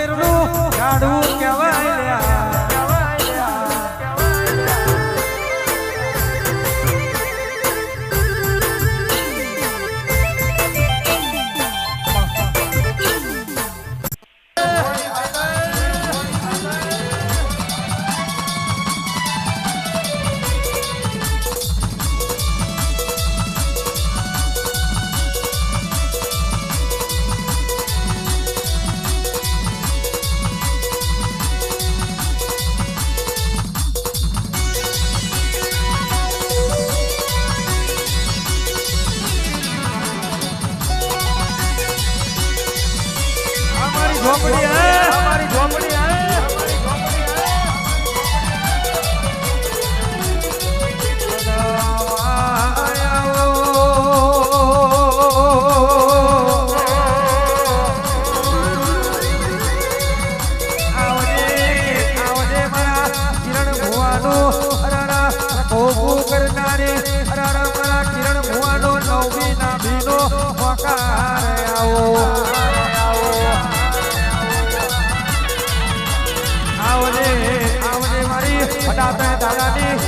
મયુરનું ગાડું કહેવાય ફટાતે દાદાની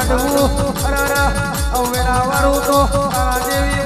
માંડવું અરે અરે હવે ના તો આ દેવી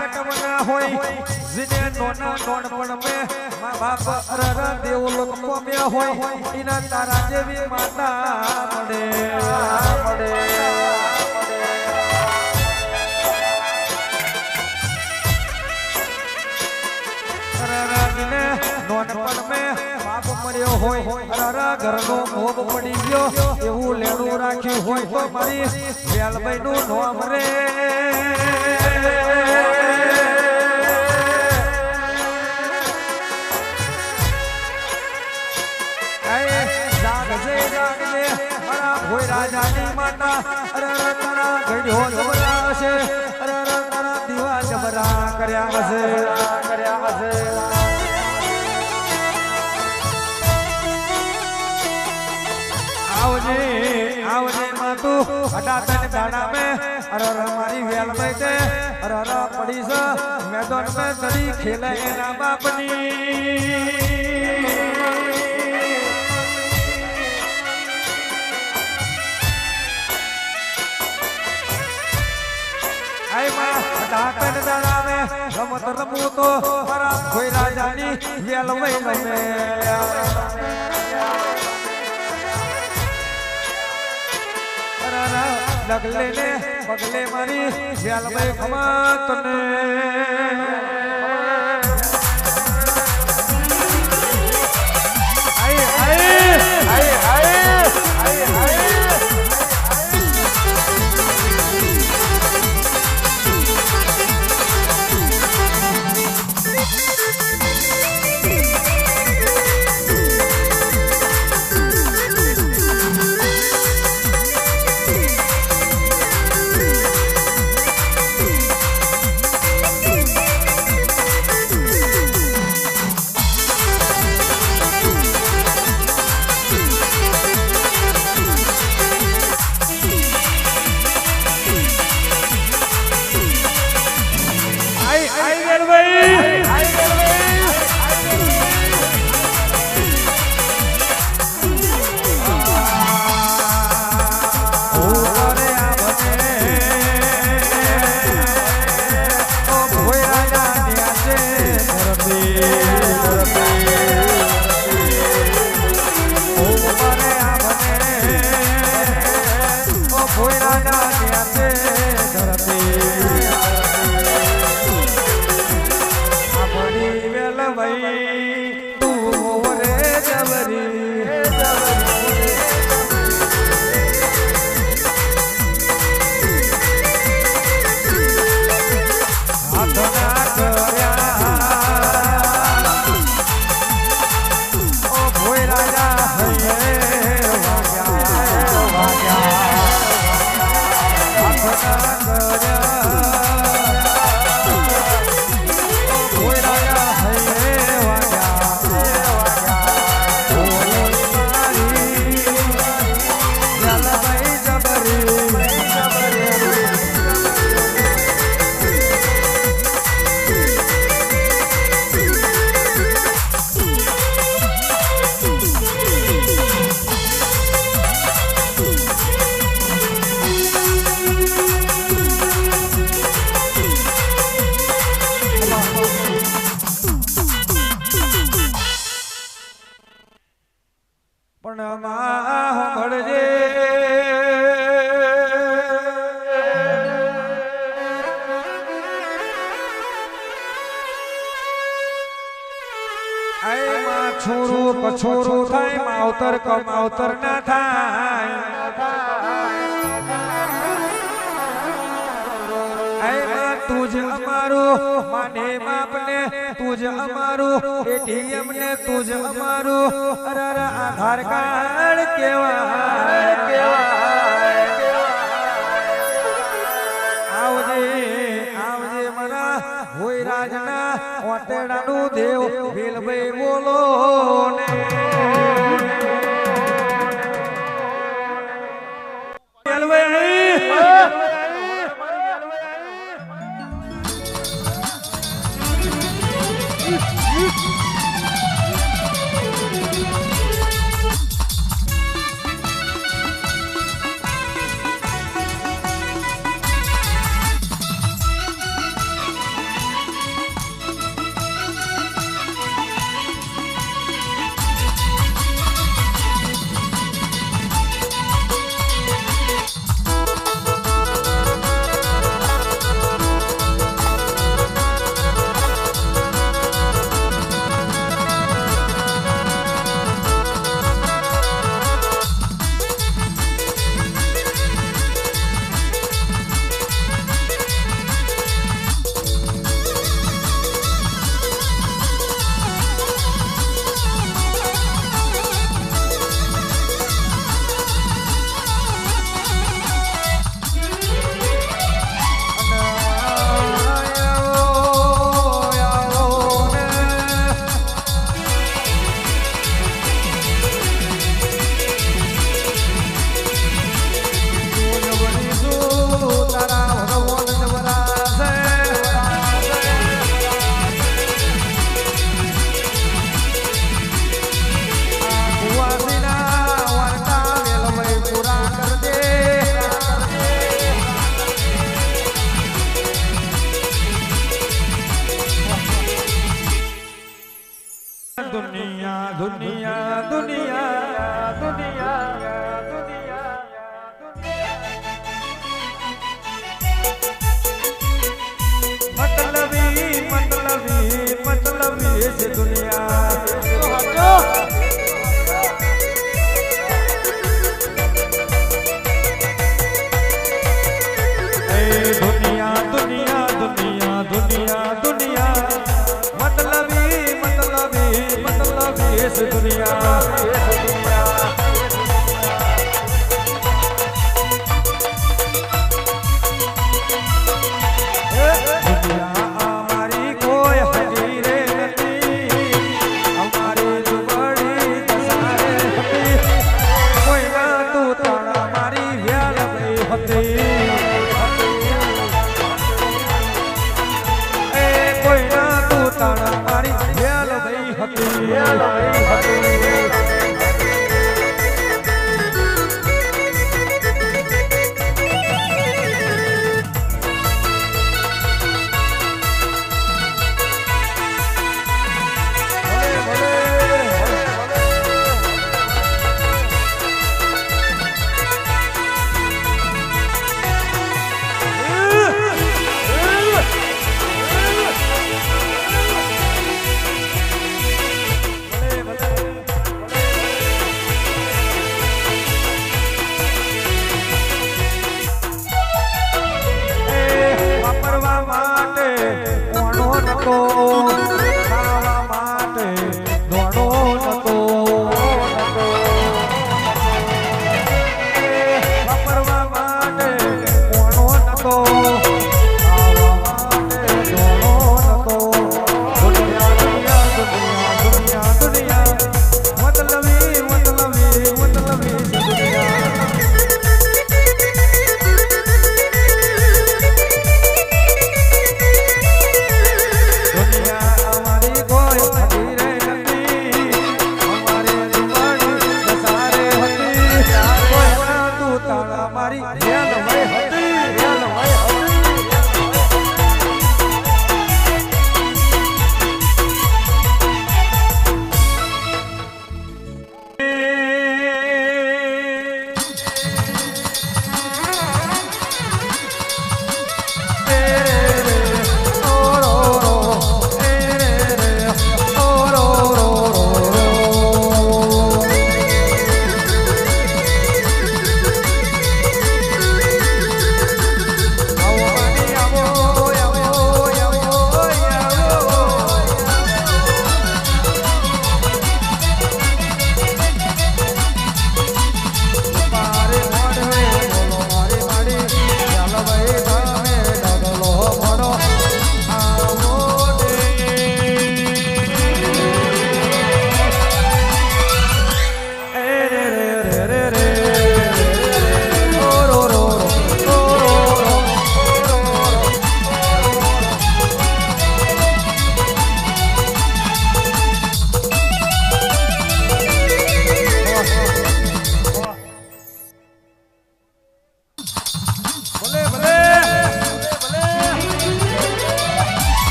કાકા હોય જીને નોના નોનપણ મે મા બાપ અરર દેવ લોક પામ્યા હોય ઇના તારા જેવી માતા પડે પડે હોય અરર પડી ગયો, એવું લેણું રાખ્યું હોય તો મારી વેલભાઈ નું નોમ રે. રાજાની માતા, અરે રતના ઘડ્યો જબરા છે અરે રતના દીવા જબરા કર્યા હશે. કર્યા હશે આવજે આવજે માતુ હટા તને દાડા મે અરર મારી વેલ મે તે અરર પડી મેદાન મે તરી ખેલે એના બાપની. હાયમાં ડાકન દરાવે રમત રમું તો મારા કોઈ રાજાની વેલ વઈ ને પગલે મારી વેલ વઈ ખમા તને ઓટેડાનું દેવ ભીલભાઈ બોલો. દુનિયા દુનિયા દુનિયા દુનિયા દુનિયા મતલબી મતલબી મતલબી છે દુનિયા વીસ દુનિયા.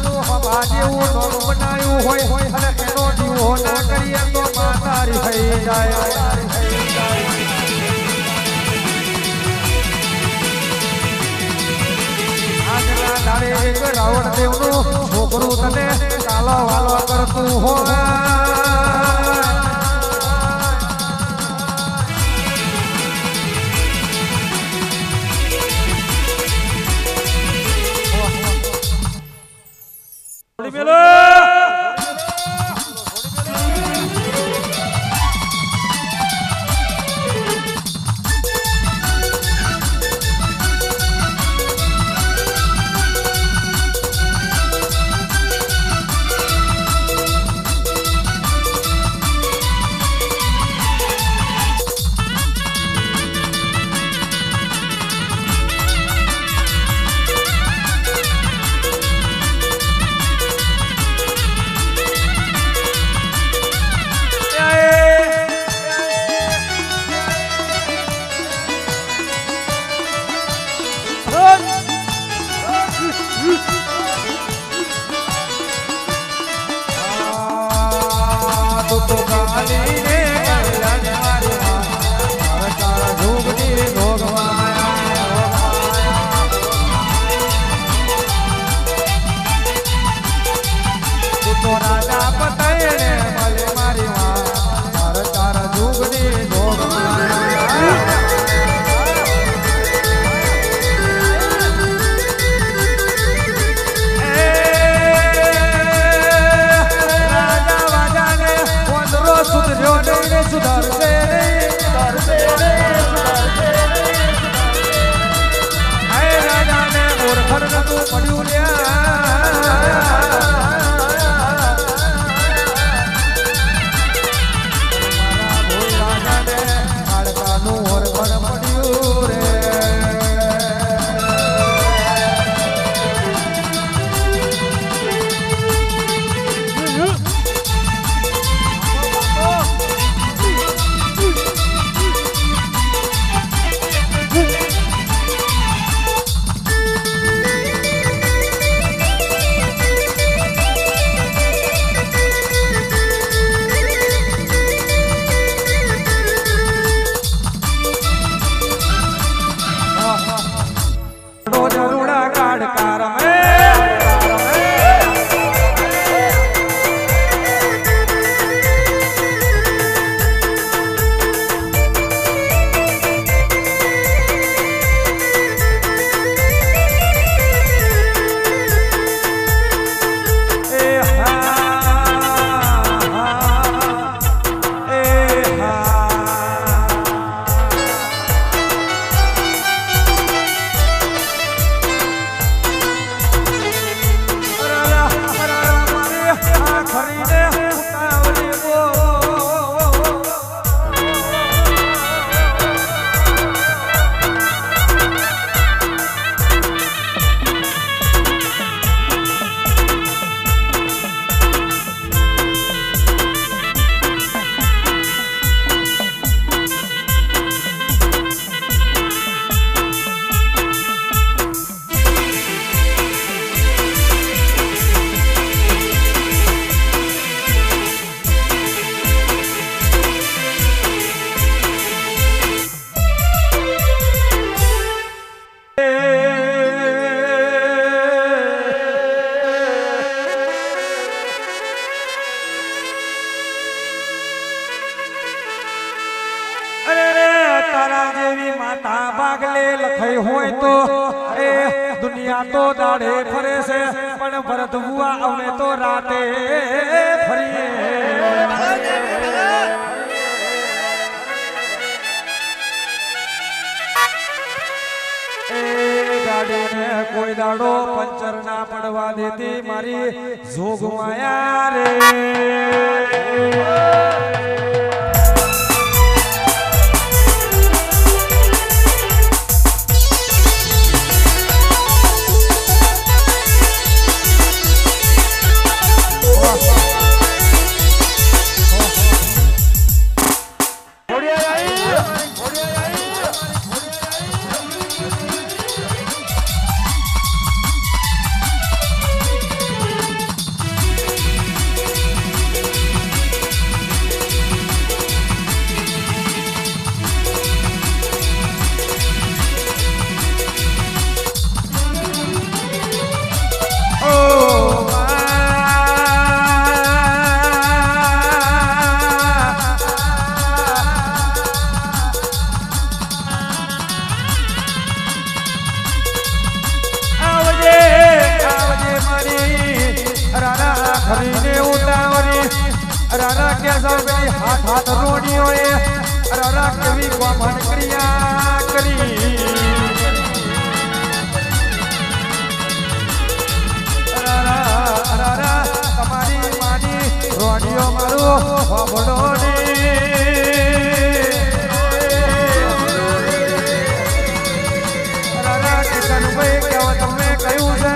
બાબા જેવું નોમ બનાવ્યું હોય અને એનો દીવો ના કરીએ તો માતારી થઈ જાય. તારે એક રાવણ દેવનું છોકરું તને કાલો વાલો કરતું હોય. Melão! કોઈ દાડો પંચર ના પડવા દેતી મારી જોગ માયા રે. તારા કેવી ક્રિયા કરી. તમારી માની રોડિયો મારો ભોડો ને. તમે કહ્યું છે?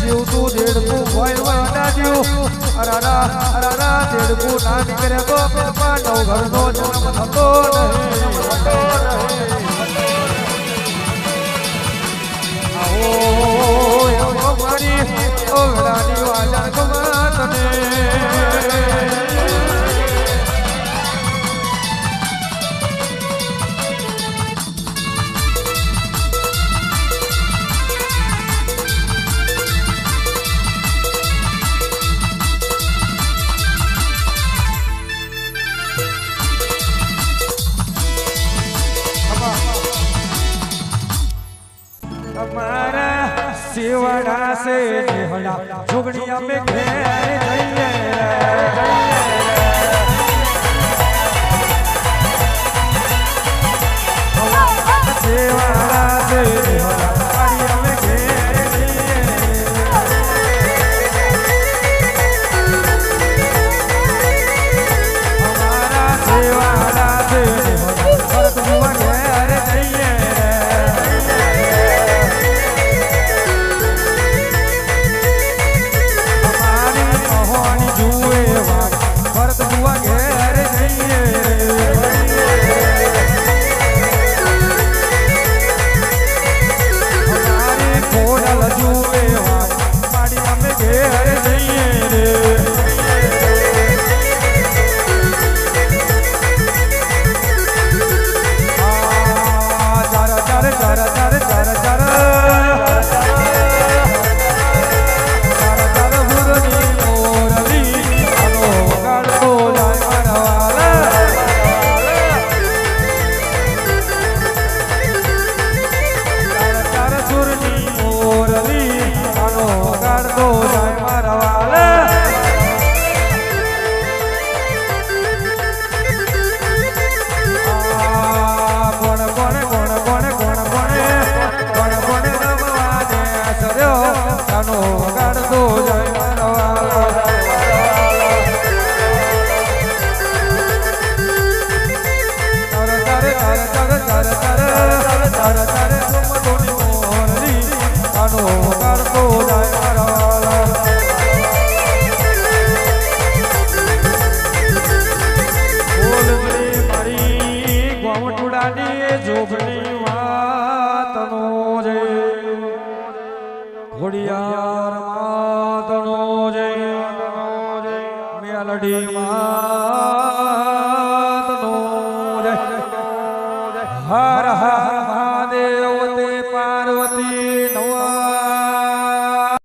જીવતું દેડતું હોય વરડા જીવ. અરારા અરારા તેડકું ના નીકળે તો પાંડવ ઘરનો જન્મ થતો રહે. આવો